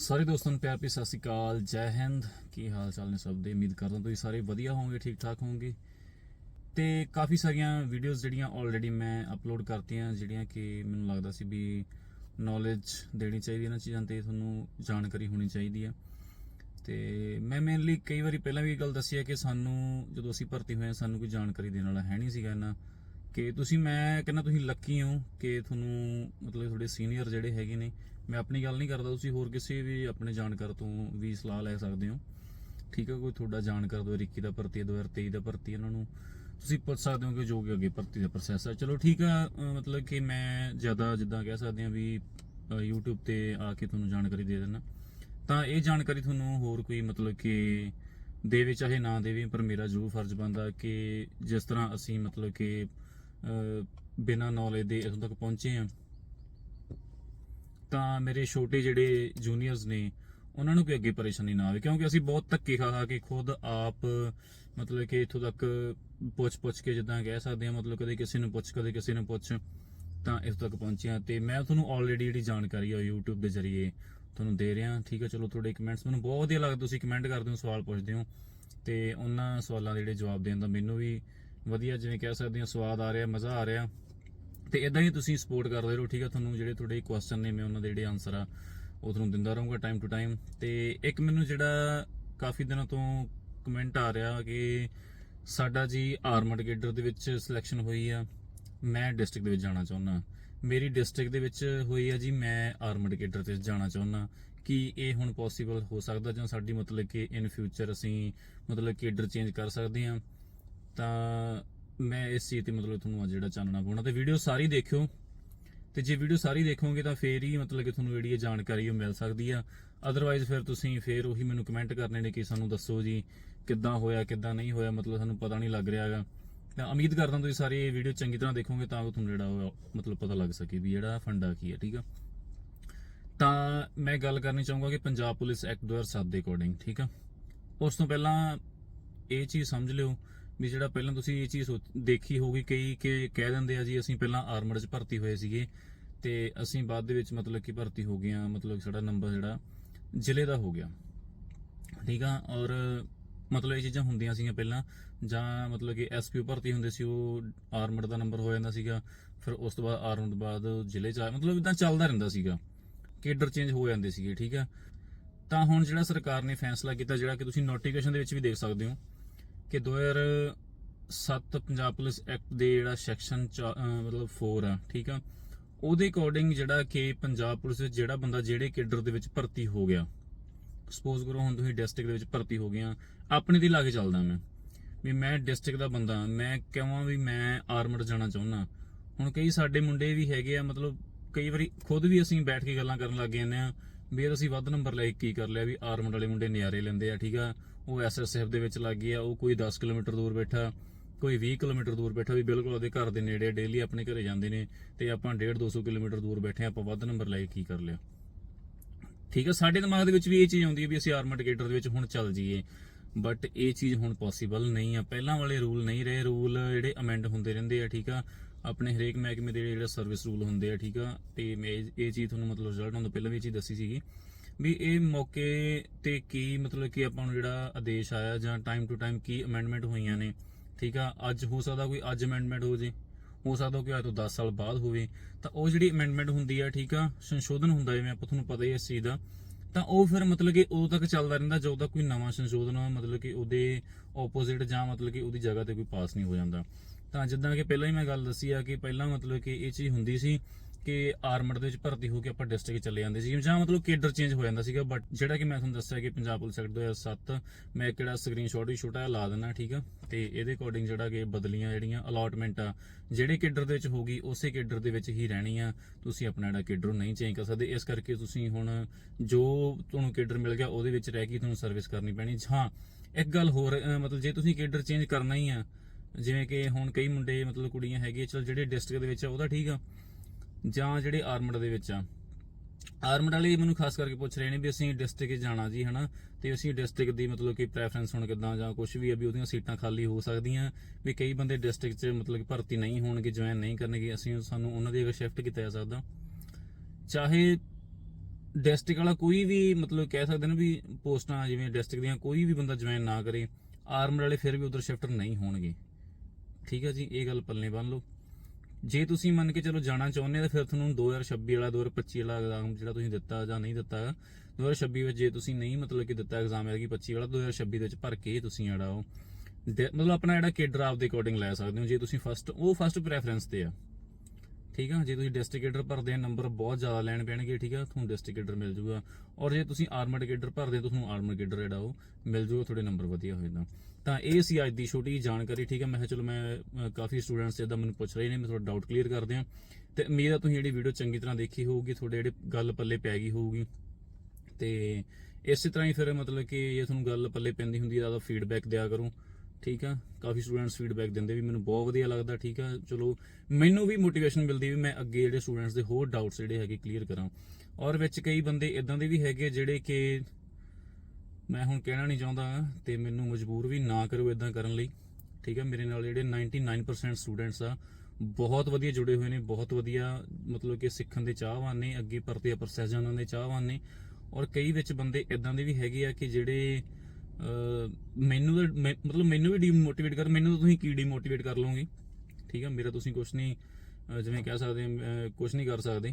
ਸਾਰੇ ਦੋਸਤਾਂ ਨੂੰ ਪਿਆਰ ਭਰੀ ਸਤਿ ਸ਼੍ਰੀ ਅਕਾਲ, ਜੈ ਹਿੰਦ। ਕੀ ਹਾਲ ਚਾਲ ਨੇ ਸਭ ਦੇ? ਉਮੀਦ ਕਰਦਾ ਤੁਸੀਂ ਸਾਰੇ ਵਧੀਆ ਹੋਵੋਗੇ, ਠੀਕ ਠਾਕ ਹੋਵੋਗੇ। ਤੇ ਕਾਫੀ ਸਾਰੀਆਂ ਵੀਡੀਓਜ਼ ਜਿਹੜੀਆਂ ਆਲਰੇਡੀ ਮੈਂ ਅਪਲੋਡ ਕਰਤੀਆਂ, ਜਿਹੜੀਆਂ ਕਿ ਮੈਨੂੰ ਲੱਗਦਾ ਸੀ ਵੀ ਨੌਲੇਜ ਦੇਣੀ ਚਾਹੀਦੀ ਇਹਨਾਂ ਚੀਜ਼ਾਂ ਤੇ, ਤੁਹਾਨੂੰ ਜਾਣਕਾਰੀ ਹੋਣੀ ਚਾਹੀਦੀ ਆ ਤੇ ਮੈਂ ਮੇਨਲੀ ਕਈ ਵਾਰੀ ਪਹਿਲਾਂ ਵੀ ਇਹ ਗੱਲ ਦੱਸੀ ਹੈ ਕਿ ਸਾਨੂੰ ਜਦੋਂ ਅਸੀਂ ਭਰਤੀ ਹੋਏ ਹਾਂ, ਸਾਨੂੰ ਕੋਈ ਜਾਣਕਾਰੀ ਦੇਣ ਵਾਲਾ ਹੈ ਨਹੀਂ ਸੀਗਾ ਇਹਨਾਂ ਕਿ ਤੁਸੀਂ ਮੈਂ ਕਹਿੰਦਾ ਤੁਸੀਂ ਲੱਕੀ ਹੋ ਕਿ ਤੁਹਾਨੂੰ ਮਤਲਬ ਤੁਹਾਡੇ ਸੀਨੀਅਰ ਜਿਹੜੇ ਹੈਗੇ ਨੇ ਮੈਂ ਆਪਣੀ ਗੱਲ ਨਹੀਂ ਕਰਦਾ ਤੁਸੀਂ ਹੋਰ ਕਿਸੇ ਵੀ ਆਪਣੇ ਜਾਣਕਾਰ ਤੋਂ ਵੀ ਸਲਾਹ ਲੈ ਸਕਦੇ ਹੋ। ਠੀਕ ਹੈ ਕੋਈ ਤੁਹਾਡਾ ਜਾਣਕਾਰ 2021 ਦਾ ਭਰਤੀ ਹੈ 2023 ਦਾ ਭਰਤੀ ਹੈ, ਉਹਨਾਂ ਨੂੰ ਤੁਸੀਂ ਪੁੱਛ ਸਕਦੇ ਹੋ ਕਿ ਜੋ ਕਿ ਅੱਗੇ ਭਰਤੀ ਦਾ ਪ੍ਰੋਸੈਸ ਹੈ। ਚਲੋ ਠੀਕ ਆ ਮਤਲਬ ਕਿ ਮੈਂ ਜ਼ਿਆਦਾ ਜਿੱਦਾਂ ਕਹਿ ਸਕਦੇ ਹਾਂ ਵੀ ਅਹ YouTube ਤੇ ਆ ਕੇ ਤੁਹਾਨੂੰ ਜਾਣਕਾਰੀ ਦੇ ਦੇਣਾ ਤਾਂ ਇਹ ਜਾਣਕਾਰੀ ਤੁਹਾਨੂੰ ਹੋਰ ਕੋਈ ਮਤਲਬ ਕਿ ਦੇਵੇ ਚਾਹੇ ਨਾ ਦੇਵੇ ਪਰ ਮੇਰਾ ਜ਼ਰੂਰ ਫਰਜ਼ ਬਣਦਾ ਕਿ ਜਿਸ ਤਰ੍ਹਾਂ ਅਸੀਂ ਮਤਲਬ ਕਿ ਬਿਨਾਂ ਨੌਲੇਜ ਦੇ ਇੱਥੋਂ ਤੱਕ ਪਹੁੰਚੇ ਹਾਂ। ਤਾਂ ਮੇਰੇ ਛੋਟੇ ਜਿਹੜੇ ਜੂਨੀਅਰਸ ਨੇ, ਉਹਨਾਂ ਨੂੰ ਕੋਈ ਅੱਗੇ ਪਰੇਸ਼ਾਨੀ ਨਾ ਆਵੇ, ਕਿਉਂਕਿ ਅਸੀਂ ਬਹੁਤ ਧੱਕੇ ਖਾ ਖਾ ਕੇ ਖੁਦ ਆਪ, ਮਤਲਬ ਕਿ ਇੱਥੋਂ ਤੱਕ ਪੁੱਛ ਪੁੱਛ ਕੇ ਜਿੱਦਾਂ ਕਹਿ ਸਕਦੇ ਹਾਂ, ਮਤਲਬ ਕਦੇ ਕਿਸੇ ਨੂੰ ਪੁੱਛ, ਕਦੇ ਕਿਸੇ ਨੂੰ ਪੁੱਛ, ਤਾਂ ਇੱਥੋਂ ਤੱਕ ਪਹੁੰਚਿਆ ਹਾਂ। ਤੇ ਮੈਂ ਤੁਹਾਨੂੰ ਆਲਰੇਡੀ ਜਿਹੜੀ ਜਾਣਕਾਰੀ ਆ YouTube ਦੇ ਜ਼ਰੀਏ ਤੁਹਾਨੂੰ ਦੇ ਰਿਹਾ ਠੀਕ ਹੈ ਚਲੋ ਤੁਹਾਡੇ ਕਮੈਂਟਸ ਮੈਨੂੰ ਬਹੁਤ ਵਧੀਆ ਲੱਗਦਾ, ਤੁਸੀਂ ਕਮੈਂਟ ਕਰਦੇ ਹੋ, ਸਵਾਲ ਪੁੱਛਦੇ ਹੋ, ਤੇ ਉਹਨਾਂ ਸਵਾਲਾਂ ਦੇ ਜਿਹੜੇ ਜਵਾਬ ਦੇਣ ਦਾ ਮੈਨੂੰ ਵੀ ਵਧੀਆ ਜਿਵੇਂ ਕਹਿ ਸਕਦੇ ਹਾਂ, ਸਵਾਦ ਆ ਰਿਹਾ, ਮਜ਼ਾ ਆ ਰਿਹਾ। ਤੇ ਇਦਾਂ ਹੀ ਤੁਸੀਂ ਸਪੋਰਟ ਕਰਦੇ ਰਹੋ, ਠੀਕ ਆ? ਤੁਹਾਨੂੰ ਜਿਹੜੇ ਤੁਹਾਡੇ ਕੁਐਸਚਨ ਨੇ, ਮੈਂ ਉਹਨਾਂ ਦੇ ਜਿਹੜੇ ਆਨਸਰ ਆ, ਉਹ ਤੁਹਾਨੂੰ ਦਿੰਦਾ ਰਹੂੰਗਾ ਟਾਈਮ ਟੂ ਟਾਈਮ ਤੇ ਇੱਕ ਮੈਨੂੰ ਜਿਹੜਾ ਕਾਫੀ ਦਿਨਾਂ ਤੋਂ ਕਮੈਂਟ ਆ ਰਿਹਾ ਕਿ ਸਾਡਾ ਜੀ ਆਰਮਡ ਗੇਡਰ ਦੇ ਵਿੱਚ ਸਿਲੈਕਸ਼ਨ ਹੋਈ ਆ। ਮੈਂ ਡਿਸਟ੍ਰਿਕਟ ਦੇ ਵਿੱਚ ਜਾਣਾ ਚਾਹੁੰਦਾ। ਮੇਰੀ ਡਿਸਟ੍ਰਿਕਟ ਦੇ ਵਿੱਚ ਹੋਈ ਆ ਜੀ, ਮੈਂ ਆਰਮਡ ਗੇਡਰ ਤੇ ਜਾਣਾ ਚਾਹੁੰਦਾ। ਕਿ ਇਹ ਹੁਣ ਪੋਸੀਬਲ ਹੋ ਸਕਦਾ ਜਾਂ ਸਾਡੀ ਮਤਲਬ ਕਿ ਇਨ ਫਿਊਚਰ ਅਸੀਂ ਮਤਲਬ ਕੇਡਰ ਚੇਂਜ ਕਰ ਸਕਦੇ ਹਾਂ? ਤਾਂ ਮੈਂ ਇਸ ਚੀਜ਼ ਤੇ ਮਤਲਬ ਤੁਹਾਨੂੰ ਅੱਜ ਜਿਹੜਾ ਚਾਨਣਾ ਪਾਉਣਾ ਤੇ ਵੀਡੀਓ ਸਾਰੀ ਦੇਖਿਓ। ਤੇ ਜੇ ਵੀਡੀਓ ਸਾਰੀ ਦੇਖੋਗੇ ਤਾਂ ਫੇਰ ਹੀ ਮਤਲਬ ਕਿ ਤੁਹਾਨੂੰ ਜਿਹੜੀ ਇਹ ਜਾਣਕਾਰੀ ਉਹ ਮਿਲ ਸਕਦੀ ਆ। ਅਦਰਵਾਈਜ਼ ਫਿਰ ਤੁਸੀਂ ਫੇਰ ਉਹੀ ਮੈਨੂੰ ਕਮੈਂਟ ਕਰਨੇ ਨੇ ਕਿ ਸਾਨੂੰ ਦੱਸੋ ਜੀ ਕਿੱਦਾਂ ਹੋਇਆ, ਕਿੱਦਾਂ ਨਹੀਂ ਹੋਇਆ, ਮਤਲਬ ਸਾਨੂੰ ਪਤਾ ਨਹੀਂ ਲੱਗ ਰਿਹਾ ਹੈਗਾ। ਤਾਂ ਉਮੀਦ ਕਰਦਾ ਤੁਸੀਂ ਸਾਰੀ ਇਹ ਵੀਡੀਓ ਚੰਗੀ ਤਰ੍ਹਾਂ ਦੇਖੋਗੇ ਤਾਂ ਤੁਹਾਨੂੰ ਜਿਹੜਾ ਉਹ ਮਤਲਬ ਪਤਾ ਲੱਗ ਸਕੇ ਵੀ ਜਿਹੜਾ ਫੰਡਾ ਕੀ ਹੈ, ਠੀਕ ਆ? ਤਾਂ ਮੈਂ ਗੱਲ ਕਰਨੀ ਚਾਹੂੰਗਾ ਕਿ ਪੰਜਾਬ ਪੁਲਿਸ ਐਕਟ 2007 ਦੇ ਅਕੋਰਡਿੰਗ ਠੀਕ ਆ? ਉਸ ਤੋਂ ਪਹਿਲਾਂ ਇਹ ਚੀਜ਼ ਸਮਝ ਲਿਓ ਵੀ ਜਿਹੜਾ ਪਹਿਲਾਂ ਤੁਸੀਂ ਇਹ ਚੀਜ਼ ਸੋਚ- ਦੇਖੀ ਹੋਊਗੀ, ਕਈ ਕਿ ਕਹਿ ਦਿੰਦੇ ਆ ਜੀ, ਅਸੀਂ ਪਹਿਲਾਂ ਆਰਮਡ 'ਚ ਭਰਤੀ ਹੋਏ ਸੀਗੇ ਤੇ ਅਸੀਂ ਬਾਅਦ ਦੇ ਵਿੱਚ ਮਤਲਬ ਕਿ ਭਰਤੀ ਹੋ ਗਏ ਆ ਮਤਲਬ ਸਾਡਾ ਨੰਬਰ ਜਿਹੜਾ ਜ਼ਿਲ੍ਹੇ ਦਾ ਹੋ ਗਿਆ। ਠੀਕ ਆ? ਔਰ ਮਤਲਬ ਇਹ ਚੀਜ਼ਾਂ ਹੁੰਦੀਆਂ ਸੀਗੀਆਂ ਪਹਿਲਾਂ, ਜਾਂ ਮਤਲਬ ਕਿ ਐਸਪੀਓ ਭਰਤੀ ਹੁੰਦੇ ਸੀ, ਉਹ ਆਰਮਡ ਦਾ ਨੰਬਰ ਹੋ ਜਾਂਦਾ ਸੀਗਾ, ਫਿਰ ਉਸ ਤੋਂ ਬਾਅਦ ਆਰਮਡ ਬਾਅਦ ਜ਼ਿਲ੍ਹੇ 'ਚ ਆ, ਮਤਲਬ ਇਦਾਂ ਚੱਲਦਾ ਰਹਿੰਦਾ ਸੀਗਾ ਕੇਡਰ ਚੇਂਜ ਹੋ ਜਾਂਦੇ ਸੀਗੇ, ਠੀਕ ਆ? ਤਾਂ ਹੁਣ ਜਿਹੜਾ ਸਰਕਾਰ ਨੇ ਫੈਸਲਾ ਕੀਤਾ, ਜਿਹੜਾ ਕਿ ਤੁਸੀਂ ਨੋਟੀਫਿਕੇਸ਼ਨ ਦੇ ਵਿੱਚ ਵੀ ਦੇਖ ਸਕਦੇ ਹੋ ਕਿ 2007 ਪੰਜਾਬ ਪੁਲਿਸ ਐਕਟ ਦੇ ਜਿਹੜਾ ਸੈਕਸ਼ਨ ਮਤਲਬ 4 ਆ, ਠੀਕ ਆ? ਉਹਦੇ ਅਕੋਰਡਿੰਗ ਜਿਹੜਾ ਕਿ ਪੰਜਾਬ ਪੁਲਿਸ ਵਿੱਚ ਜਿਹੜਾ ਬੰਦਾ ਜਿਹੜੇ ਕੇਡਰ ਦੇ ਵਿੱਚ ਭਰਤੀ ਹੋ ਗਿਆ ਸਪੋਜ਼ ਕਰੋ ਹੁਣ ਤੁਸੀਂ ਡਿਸਟ੍ਰਿਕਟ ਦੇ ਵਿੱਚ ਭਰਤੀ ਹੋ ਗਏ ਆ, ਆਪਣੇ ਦੀ ਲਾ ਕੇ ਚੱਲਦਾ ਮੈਂ, ਵੀ ਮੈਂ ਡਿਸਟ੍ਰਿਕਟ ਦਾ ਬੰਦਾ, ਮੈਂ ਕਹਾਂ ਵੀ ਮੈਂ ਆਰਮਡ ਜਾਣਾ ਚਾਹੁੰਦਾ। ਹੁਣ ਕਈ ਸਾਡੇ ਮੁੰਡੇ ਵੀ ਹੈਗੇ ਆ, ਮਤਲਬ ਕਈ ਵਾਰੀ ਖੁਦ ਵੀ ਅਸੀਂ ਬੈਠ ਕੇ ਗੱਲਾਂ ਕਰਨ ਲੱਗ ਜਾਂਦੇ ਆ ਵੀ ਇਹ ਅਸੀਂ ਵੱਧ ਨੰਬਰ ਲੈ ਕੇ ਕੀ ਕਰ ਲਿਆ ਵੀ ਆਰਮਡ ਵਾਲੇ ਮੁੰਡੇ ਨਿਆਰੇ ਲੈਂਦੇ ਆ, ਠੀਕ ਆ? ਉਹ ਐਸਐਸਐਫ ਦੇ ਵਿੱਚ ਲੱਗ ਗਏ ਉਹ ਕੋਈ 10 ਕਿਲੋਮੀਟਰ ਦੂਰ ਬੈਠਾ, ਕੋਈ 20 ਕਿਲੋਮੀਟਰ ਦੂਰ ਬੈਠਾ, ਵੀ ਬਿਲਕੁਲ ਉਹਦੇ ਘਰ ਦੇ ਨੇੜੇ ਡੇਲੀ ਆਪਣੇ ਘਰੇ ਜਾਂਦੇ ਨੇ ਤੇ ਆਪਾਂ 1.5 200 ਕਿਲੋਮੀਟਰ ਦੂਰ ਬੈਠੇ ਆ, ਆਪਾਂ ਵੱਧ ਨੰਬਰ ਲੈ ਕੇ ਕੀ ਕਰ ਲਿਆ। ਠੀਕ ਹੈ ਸਾਡੇ ਦਿਮਾਗ ਦੇ ਵਿੱਚ ਵੀ ਇਹ ਚੀਜ਼ ਆਉਂਦੀ ਹੈ ਵੀ ਅਸੀਂ ਆਰਮਡ ਗੇਟਰ ਦੇ ਵਿੱਚ ਹੁਣ ਚੱਲ ਜਾਈਏ ਬਟ ਇਹ ਚੀਜ਼ ਹੁਣ ਪੋਸੀਬਲ ਨਹੀਂ ਆ। ਪਹਿਲਾਂ ਵਾਲੇ ਰੂਲ ਨਹੀਂ ਰਹੇ ਰੂਲ ਜਿਹੜੇ ਅਮੈਂਡ ਹੁੰਦੇ ਰਹਿੰਦੇ ਆ, ਠੀਕ ਆ? ਆਪਣੇ ਹਰੇਕ ਮਹਿਕਮੇ ਦੇ ਜਿਹੜੇ ਸਰਵਿਸ ਰੂਲ ਹੁੰਦੇ ਆ, ਠੀਕ ਆ? ਤੇ ਮੈਂ ਇਹ ਚੀਜ਼ ਤੁਹਾਨੂੰ ਮਤਲਬ ਰਿਜ਼ਲਟ ਹੋਣ ਤੋਂ ਪਹਿਲਾਂ ਵੀ ਇਹ ਚੀਜ਼ ਦੱਸੀ ਸੀਗੀ ਵੀ ਇਹ ਮੌਕੇ ਤੇ ਕੀ ਮਤਲਬ ਕਿ ਆਪਾਂ ਨੂੰ ਜਿਹੜਾ ਆਦੇਸ਼ ਆਇਆ ਜਾਂ ਟਾਈਮ ਟੂ ਟਾਈਮ ਕੀ ਅਮੈਂਡਮੈਂਟ ਹੋਈਆਂ ਨੇ, ਠੀਕ ਆ? ਅੱਜ ਹੋ ਸਕਦਾ ਕੋਈ ਅੱਜ ਅਮੈਂਡਮੈਂਟ ਹੋ ਜੇ, ਹੋ ਸਕਦਾ ਕਿ ਅੱਜ ਤੋਂ 10 ਸਾਲ ਬਾਅਦ ਹੋਵੇ, ਤਾਂ ਉਹ ਜਿਹੜੀ ਅਮੈਂਡਮੈਂਟ ਹੁੰਦੀ ਆ, ਠੀਕ ਆ, ਸੰਸ਼ੋਧਨ ਹੁੰਦਾ ਜਿਵੇਂ ਆਪਾਂ ਤੁਹਾਨੂੰ ਪਤਾ ਹੀ ਇਸ ਚੀਜ਼ ਦਾ, ਤਾਂ ਉਹ ਫਿਰ ਮਤਲਬ ਕਿ ਉਦੋਂ ਤੱਕ ਚੱਲਦਾ ਰਹਿੰਦਾ ਜਦੋਂ ਤੱਕ ਕੋਈ ਨਵਾਂ ਸੰਸ਼ੋਧਨ ਮਤਲਬ ਕਿ ਉਹਦੇ ਆਪੋਜ਼ਿਟ ਜਾਂ ਮਤਲਬ ਕਿ ਉਹਦੀ ਜਗ੍ਹਾ ਤੇ ਕੋਈ ਪਾਸ ਨਹੀਂ ਹੋ ਜਾਂਦਾ। ਤਾਂ ਜਿੱਦਾਂ ਕਿ ਪਹਿਲਾਂ ਹੀ ਮੈਂ ਗੱਲ ਦੱਸੀ ਆ ਕਿ ਪਹਿਲਾਂ ਮਤਲਬ ਕਿ ਇਹ ਚੀਜ਼ ਹੁੰਦੀ ਸੀ ਕਿ ਆਰਮਡ ਦੇ ਵਿੱਚ ਭਰਤੀ ਹੋ ਕੇ ਆਪਾਂ ਡਿਸਟ੍ਰਿਕਟ ਚਲੇ ਜਾਂਦੇ ਸੀ। ਜਾਂ ਮਤਲਬ ਕੇਡਰ ਚੇਂਜ ਹੋ ਜਾਂਦਾ ਸੀਗਾ ਬਟ ਜਿਹੜਾ ਕਿ ਮੈਂ ਤੁਹਾਨੂੰ ਦੱਸਿਆ ਕਿ ਪੰਜਾਬ ਪੁਲਿਸ ਐਕਟ 2007 ਮੈਂ ਕਿਹੜਾ ਜਿਹੜਾ ਸਕਰੀਨਸ਼ਾਟ ਵੀ ਛੋਟਾ ਲਾ ਦਿੰਦਾ, ਠੀਕ ਆ? ਤੇ ਇਹਦੇ ਅਕੋਰਡਿੰਗ ਜਿਹੜਾ ਕਿ ਬਦਲੀਆਂ ਜਿਹੜੀਆਂ ਅਲਾਟਮੈਂਟ ਆ, ਜਿਹੜੇ ਕੇਡਰ ਦੇ ਵਿੱਚ ਹੋਗੀ ਉਸੇ ਕੇਡਰ ਦੇ ਵਿੱਚ ਹੀ ਰਹਿਣੀ ਆ। ਤੁਸੀਂ ਆਪਣਾ ਜਿਹੜਾ ਕੇਡਰ ਨਹੀਂ ਚੇਂਜ ਕਰ ਸਕਦੇ। ਇਸ ਕਰਕੇ ਤੁਸੀਂ ਹੁਣ ਜੋ ਤੁਹਾਨੂੰ ਕੇਡਰ ਮਿਲ ਗਿਆ, ਉਹਦੇ ਵਿੱਚ ਰਹਿ ਕੇ ਤੁਹਾਨੂੰ ਸਰਵਿਸ ਕਰਨੀ ਪੈਣੀ। ਹਾਂ, ਇੱਕ ਗੱਲ ਹੋਰ ਮਤਲਬ ਜੇ ਤੁਸੀਂ ਕੇਡਰ ਚੇਂਜ ਕਰਨਾ ਹੀ ਆ ਜਿਵੇਂ ਕਿ ਹੁਣ ਕਈ ਮੁੰਡੇ ਮਤਲਬ ਕੁੜੀਆਂ ਹੈਗੀਆਂ, ਚਲ ਜਿਹੜੇ ਡਿਸਟ੍ਰਿਕਟ ਦੇ ਵਿੱਚ ਆ, ਉਹਦਾ ਠੀਕ ਆ। ਜਾਂ ਜਿਹੜੇ ਆਰਮਡ ਦੇ ਵਿੱਚ ਆ। ਆਰਮਡ ਵਾਲੇ ਮੈਨੂੰ ਖਾਸ ਕਰਕੇ ਪੁੱਛ ਰਹੇ ਨੇ ਵੀ ਅਸੀਂ ਡਿਸਟ੍ਰਿਕਟ ਜਾਣਾ ਜੀ, ਹਨਾ? ਤੇ ਅਸੀਂ ਡਿਸਟ੍ਰਿਕਟ ਦੀ ਮਤਲਬ ਕਿ ਪ੍ਰੈਫਰੈਂਸ ਹੁਣ ਕਿਦਾਂ ਜਾਂ ਕੁਝ ਵੀ ਆ ਵੀ ਉਹਦੀਆਂ ਸੀਟਾਂ ਖਾਲੀ ਹੋ ਸਕਦੀਆਂ, ਵੀ ਕਈ ਬੰਦੇ ਡਿਸਟ੍ਰਿਕਟ 'ਚ ਮਤਲਬ ਕਿ ਭਰਤੀ ਨਹੀਂ ਹੋਣਗੇ ਜੁਆਇਨ ਨਹੀਂ ਕਰਨਗੇ, ਅਸੀਂ ਸਾਨੂੰ ਉਹਨਾਂ ਦੀ ਅਗਰ ਸ਼ਿਫਟ ਕੀਤਾ ਜਾ ਸਕਦਾ। ਚਾਹੇ ਡਿਸਟ੍ਰਿਕਟ ਵਾਲਾ ਕੋਈ ਵੀ ਮਤਲਬ ਕਹਿ ਸਕਦੇ ਨੇ ਵੀ ਪੋਸਟਾਂ ਜਿਵੇਂ ਡਿਸਟ੍ਰਿਕਟ ਦੀਆਂ ਕੋਈ ਵੀ ਬੰਦਾ ਜੁਆਇਨ ਨਾ ਕਰੇ ਆਰਮਡ ਵਾਲੇ ਫਿਰ ਵੀ ਉਧਰ ਸ਼ਿਫਟ ਨਹੀਂ ਹੋਣਗੇ। ਠੀਕ ਹੈ ਜੀ, ਇਹ ਗੱਲ ਪੱਲੇ ਬੰਨ ਲਓ। ਜੇ ਤੁਸੀਂ ਮੰਨ ਕੇ ਚਲੋ ਜਾਣਾ ਚਾਹੁੰਦੇ ਆ ਤਾਂ ਫਿਰ ਤੁਹਾਨੂੰ 2026 ਵਾਲਾ 2025 ਵਾਲਾ ਐਗਜ਼ਾਮ ਜਿਹੜਾ ਤੁਸੀਂ ਦਿੱਤਾ ਜਾਂ ਨਹੀਂ ਦਿੱਤਾ 2026 ਵਿੱਚ ਜੇ ਤੁਸੀਂ ਨਹੀਂ ਮਤਲਬ ਕਿ ਦਿੱਤਾ ਐਗਜ਼ਾਮ ਹੈ ਕਿ 25 ਵਾਲਾ 2026 ਦੇ ਵਿੱਚ ਭਰ ਕੇ ਤੁਸੀਂ ਜਿਹੜਾ ਉਹ ਡ- ਮਤਲਬ ਆਪਣਾ ਜਿਹੜਾ ਕੇਡਰ ਆਪ ਦੇ ਅਕੋਰਡਿੰਗ ਲੈ ਸਕਦੇ ਹੋ। ਜੇ ਤੁਸੀਂ ਫਸਟ ਉਹ ਫਸਟ ਪ੍ਰੈਫਰੈਂਸ ਤੇ ਆ। ਠੀਕ ਆ? ਜੇ ਤੁਸੀਂ ਡਿਸਟ੍ਰਿਕਟਰ ਭਰਦੇ ਆ ਨੰਬਰ ਬਹੁਤ ਜ਼ਿਆਦਾ ਲੈਣ ਪੈਣਗੇ, ਠੀਕ ਆ? ਤੁਹਾਨੂੰ ਡਿਸਟ੍ਰਿਕਟਰ ਮਿਲ ਜੂਗਾ। ਔਰ ਜੇ ਤੁਸੀਂ ਆਰਮਡ ਕੇਡਰ ਭਰਦੇ ਆ ਤਾਂ ਤੁਹਾਨੂੰ ਆਰਮਡ ਜਿਹੜਾ ਉਹ ਮਿਲ ਜੂਗਾ, ਤੁਹਾਡੇ ਨੰਬਰ ਵਧੀਆ ਹੋ ਜਾਂਦਾ ਤਾਂ ਇਹ ਸੀ ਅੱਜ ਦੀ ਛੋਟੀ ਜਿਹੀ ਜਾਣਕਾਰੀ, ਠੀਕ ਆ? ਮੈਂ ਕਿਹਾ ਚਲੋ ਮੈਂ ਕਾਫੀ ਸਟੂਡੈਂਟਸ ਇਦਾਂ ਮੈਨੂੰ ਪੁੱਛ ਰਹੇ ਨੇ, ਮੈਂ ਤੁਹਾਡਾ ਡਾਊਟ ਕਲੀਅਰ ਕਰਦੇ ਆ। ਤੇ ਉਮੀਦ ਆ ਤੁਸੀਂ ਜਿਹੜੀ ਵੀਡੀਓ ਚੰਗੀ ਤਰ੍ਹਾਂ ਦੇਖੀ ਹੋਊਗੀ, ਤੁਹਾਡੇ ਜਿਹੜੇ ਗੱਲ ਪੱਲੇ ਪੈ ਗਈ ਹੋਊਗੀ। ਤੇ ਇਸੇ ਤਰ੍ਹਾਂ ਹੀ ਫਿਰ ਮਤਲਬ ਕਿ ਜੇ ਤੁਹਾਨੂੰ ਗੱਲ ਪੱਲੇ ਪੈਂਦੀ ਹੁੰਦੀ ਹੈ ਤਾਂ ਫੀਡਬੈਕ ਦਿਆ ਕਰੋ। ਠੀਕ ਆ? ਕਾਫੀ ਸਟੂਡੈਂਟਸ ਫੀਡਬੈਕ ਦਿੰਦੇ ਵੀ ਮੈਨੂੰ ਬਹੁਤ ਵਧੀਆ ਲੱਗਦਾ, ਠੀਕ ਆ? ਚਲੋ, ਮੈਨੂੰ ਵੀ ਮੋਟੀਵੇਸ਼ਨ ਮਿਲਦੀ ਵੀ ਮੈਂ ਅੱਗੇ ਜਿਹੜੇ ਸਟੂਡੈਂਟਸ ਦੇ ਹੋਰ ਡਾਊਟਸ ਜਿਹੜੇ ਹੈਗੇ ਕਲੀਅਰ ਕਰਾਂ। ਔਰ ਵਿੱਚ ਕਈ ਬੰਦੇ ਇਦਾਂ ਦੇ ਵੀ ਹੈਗੇ ਜਿਹੜੇ ਕਿ ਮੈਂ ਹੁਣ ਕਹਿਣਾ ਨਹੀਂ ਚਾਹੁੰਦਾ ਤੇ ਮੈਨੂੰ ਮਜਬੂਰ ਵੀ ਨਾ ਕਰੋ ਇਦਾਂ ਕਰਨ ਲਈ। ਠੀਕ ਆ? ਮੇਰੇ ਨਾਲ ਜਿਹੜੇ 99% ਸਟੂਡੈਂਟਸ ਆ, ਬਹੁਤ ਵਧੀਆ ਜੁੜੇ ਹੋਏ ਨੇ, ਬਹੁਤ ਵਧੀਆ ਮਤਲਬ ਕਿ ਸਿੱਖਣ ਦੇ ਚਾਹਵਾਨ ਨੇ, ਅੱਗੇ ਭਰਤੀ ਪ੍ਰੋਸੈਸ ਜਾਣਨ ਦੇ ਚਾਹਵਾਨ ਨੇ। ਔਰ ਕਈ ਵਿੱਚ ਬੰਦੇ ਇਦਾਂ ਦੇ ਵੀ ਹੈਗੇ ਆ ਕਿ ਜਿਹੜੇ ਮੈਨੂੰ ਤਾਂ ਮਤਲਬ ਮੈਨੂੰ ਵੀ ਡੀਮੋਟੀਵੇਟ ਕਰ, ਮੈਨੂੰ ਤਾਂ ਤੁਸੀਂ ਕੀ ਡੀਮੋਟੀਵੇਟ ਕਰ ਲਓਗੇ? ਠੀਕ ਆ, ਮੇਰਾ ਤੁਸੀਂ ਕੁਝ ਨਹੀਂ ਜਿਵੇਂ ਕਹਿ ਸਕਦੇ ਕੁਝ ਨਹੀਂ ਕਰ ਸਕਦੇ।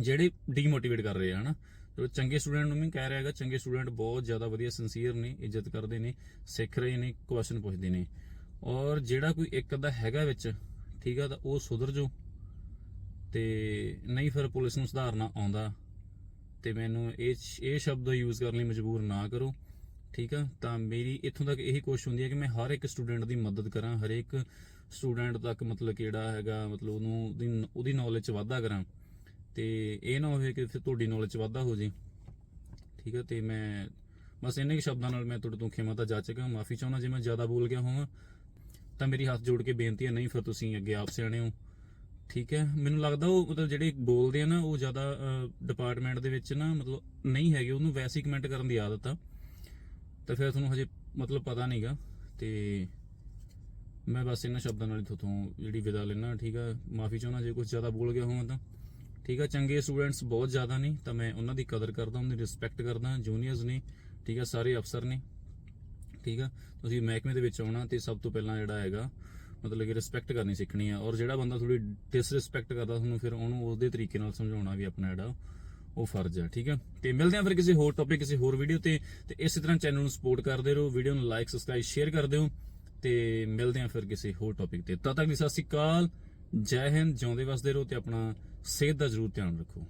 ਜਿਹੜੇ ਡੀਮੋਟੀਵੇਟ ਕਰ ਰਹੇ ਆ, ਹਨਾ? ਚਲੋ, ਚੰਗੇ ਸਟੂਡੈਂਟ ਨੂੰ ਮੈਂ ਕਹਿ ਰਿਹਾ ਹੈਗਾ, ਚੰਗੇ ਸਟੂਡੈਂਟ ਬਹੁਤ ਜ਼ਿਆਦਾ ਵਧੀਆ ਸਿੰਸੀਅਰ ਨੇ, ਇੱਜ਼ਤ ਕਰਦੇ ਨੇ, ਸਿੱਖ ਰਹੇ ਨੇ ਕੁਐਸਚਨ ਪੁੱਛਦੇ ਨੇ। ਔਰ ਜਿਹੜਾ ਕੋਈ ਇੱਕ ਅੱਧਾ ਹੈਗਾ ਵਿੱਚ, ਠੀਕ ਆ, ਤਾਂ ਉਹ ਸੁਧਰ ਜਾਓ। ਤੇ ਨਹੀਂ ਫਿਰ ਪੁਲਿਸ ਨੂੰ ਸੁਧਾਰਨਾ ਆਉਂਦਾ। ਤੇ ਮੈਨੂੰ ਇਹ ਇਹ ਸ਼ਬਦ ਯੂਜ਼ ਕਰਨ ਲਈ ਮਜਬੂਰ ਨਾ ਕਰੋ। ਠੀਕ ਆ? ਤਾਂ ਮੇਰੀ ਇੱਥੋਂ ਤੱਕ ਇਹੀ ਕੋਸ਼ਿਸ਼ ਹੁੰਦੀ ਹੈ ਕਿ ਮੈਂ ਹਰ ਇੱਕ ਸਟੂਡੈਂਟ ਦੀ ਮਦਦ ਕਰਾਂ ਹਰੇਕ ਸਟੂਡੈਂਟ ਤੱਕ ਮਤਲਬ ਕਿਹੜਾ ਹੈਗਾ, ਮਤਲਬ ਉਹਨੂੰ ਉਹਦੀ ਉਹਦੀ ਨੌਲੇਜ ਚ ਵਾਧਾ ਕਰਾਂ। ਤੇ ਇਹ ਨਾ ਹੋਵੇ ਕਿ ਫਿਰ ਤੁਹਾਡੀ ਨੌਲੇਜ ਚ ਵਾਧਾ ਹੋ ਜੇ। ਠੀਕ ਹੈ ਤੇ ਮੈਂ ਬਸ ਇੰਨੇ ਕੁ ਸ਼ਬਦਾਂ ਨਾਲ ਮੈਂ ਤੁਹਾਡੇ ਤੋਂ ਖਿਮਾ ਤਾਂ ਜਾ ਜਾਚਕਾਂ ਮਾਫੀ ਚਾਹੁੰਦਾ ਜੇ ਮੈਂ ਜ਼ਿਆਦਾ ਬੋਲ ਗਿਆ ਹੋਵਾਂ, ਤਾਂ ਮੇਰੀ ਹੱਥ ਜੋੜ ਕੇ ਬੇਨਤੀ ਹੈ, ਨਹੀਂ ਫਿਰ ਤੁਸੀਂ ਅੱਗੇ ਆਪ ਸਿਆਣੇ ਹੋ। ਠੀਕ ਹੈ? ਮੈਨੂੰ ਲੱਗਦਾ ਉਹ ਮਤਲਬ ਜਿਹੜੇ ਬੋਲਦੇ ਆ ਨਾ, ਉਹ ਜ਼ਿਆਦਾ ਡਿਪਾਰਟਮੈਂਟ ਦੇ ਵਿੱਚ ਨਾ ਮਤਲਬ ਨਹੀਂ ਹੈਗੇ। ਉਹਨੂੰ ਵੈਸੇ ਹੀ ਕਮੈਂਟ ਕਰਨ ਦੀ ਆਦਤ ਆ। ਤਾਂ ਫਿਰ ਤੁਹਾਨੂੰ ਹਜੇ ਮਤਲਬ ਪਤਾ ਨਹੀਂਗਾ ਤੇ ਮੈਂ ਬਸ ਇਹਨਾਂ ਸ਼ਬਦਾਂ ਨਾਲ ਹੀ ਤੁਹਾਨੂੰ ਜਿਹੜੀ ਵਿਦਾ ਲੈਣਾ ਠੀਕ ਆ? ਮਾਫੀ ਚਾਹੁੰਦਾ ਜੇ ਕੁਝ ਜ਼ਿਆਦਾ ਬੋਲ ਗਿਆ ਹੋਵਾਂ ਤਾਂ। ਠੀਕ ਆ? ਚੰਗੇ ਸਟੂਡੈਂਟਸ ਬਹੁਤ ਜ਼ਿਆਦਾ ਨੇ, ਤਾਂ ਮੈਂ ਉਹਨਾਂ ਦੀ ਕਦਰ ਕਰਦਾ, ਉਹਨਾਂ ਦੀ ਰਿਸਪੈਕਟ ਕਰਦਾ ਜੂਨੀਅਰਸ ਨੇ, ਠੀਕ ਆ? ਸਾਰੇ ਅਫਸਰ ਨੇ, ਠੀਕ ਆ? ਤੁਸੀਂ ਮਹਿਕਮੇ ਦੇ ਵਿੱਚ ਆਉਣਾ ਤੇ ਸਭ ਤੋਂ ਪਹਿਲਾਂ ਜਿਹੜਾ ਹੈਗਾ, ਮਤਲਬ ਕਿ ਰਿਸਪੈਕਟ ਕਰਨੀ ਸਿੱਖਣੀ ਆ। ਔਰ ਜਿਹੜਾ ਬੰਦਾ ਥੋੜੀ ਡਿਸਰਿਸਪੈਕਟ ਕਰਦਾ, ਤੁਹਾਨੂੰ ਫਿਰ ਉਹਨੂੰ ਉਹਦੇ ਤਰੀਕੇ ਨਾਲ ਸਮਝਾਉਣਾ ਵੀ ਆਪਣਾ ਜਿਹੜਾ ਉਹ ਫਰਜ਼ ਆ, ਠੀਕ ਆ? ਤੇ ਮਿਲਦੇ ਆ ਫਿਰ ਕਿਸੇ ਹੋਰ ਟੌਪਿਕ ਕਿਸੇ ਹੋਰ ਵੀਡੀਓ ਤੇ। ਤੇ ਇਸੇ ਤਰ੍ਹਾਂ ਚੈਨਲ ਨੂੰ ਸਪੋਰਟ ਕਰਦੇ ਰਹੋ ਵੀਡੀਓ ਨੂੰ ਲਾਈਕ ਸਬਸਕ੍ਰਾਈਬ ਸ਼ੇਅਰ ਕਰ ਦਿਓ। ਤੇ ਮਿਲਦੇ ਆ ਫਿਰ ਕਿਸੇ ਹੋਰ ਟੌਪਿਕ ਤੇ। ਤਦ ਤੱਕ ਲਈ ਸਤਿ ਸ਼੍ਰੀ ਅਕਾਲ, ਜੈ ਹਿੰਦ, ਜਿਉਂਦੇ ਵਸਦੇ ਰਹੋ ਤੇ ਆਪਣਾ ਸਿਹਤ ਦਾ ਜ਼ਰੂਰ ਧਿਆਨ ਰੱਖੋ।